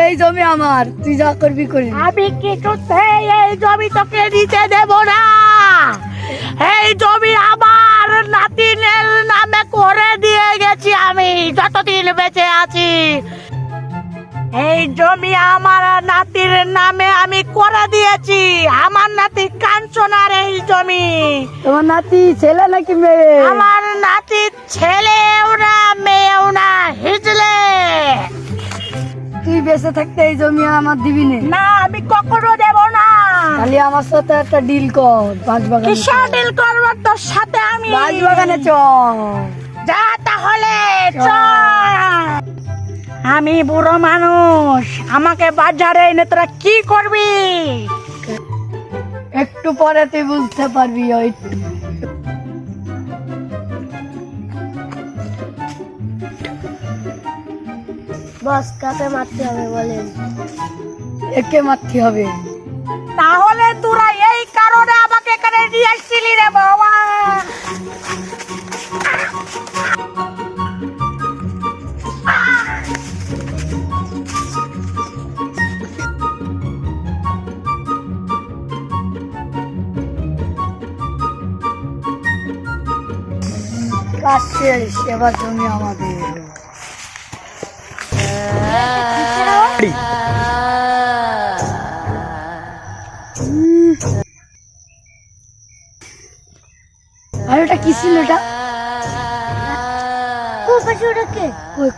এই জমি আমার তুই যা করবি করি আমি কিছুতেই এই জমি তোকে দিতে দেব না? এই জমি আমার নাতিনের নামে করে দিয়ে গেছি আমি যতদিন বেঁচে আছি। এই জমি আমার নাতির নামে আমি করে দিয়েছি আমার নাতি কাঞ্চনার এই জমি। তোমার নাতি ছেলে নাকি মেয়ে? আমার নাতি ছেলেও তুই বেঁচে থাকতে এই জমি আমার দিবি নে। না আমি কখনো দেব না। খালি আমার সাথে একটা ডিল কর পাঁচ বাগানে কিসের ডিল করব? তোর সাথে আমি পাঁচ বাগানে চ যা তাহলে চল। আমি বুড়ো মানুষ আমাকে বাজারে এনে তোরা কি করবি? একটু পরে তুই বুঝতে পারবি ওই বস কাকে মারতে হবে বলেন? একে মারতে হবে। তাহলে তোরা এই কারণে আমাকে এখানে নিয়ে আসছিলি রে বাবা। কাজ শেষ এবার জমি আমাদের। আর ওটা কি ছিল ওটা ও পাশে ওটা কে ওই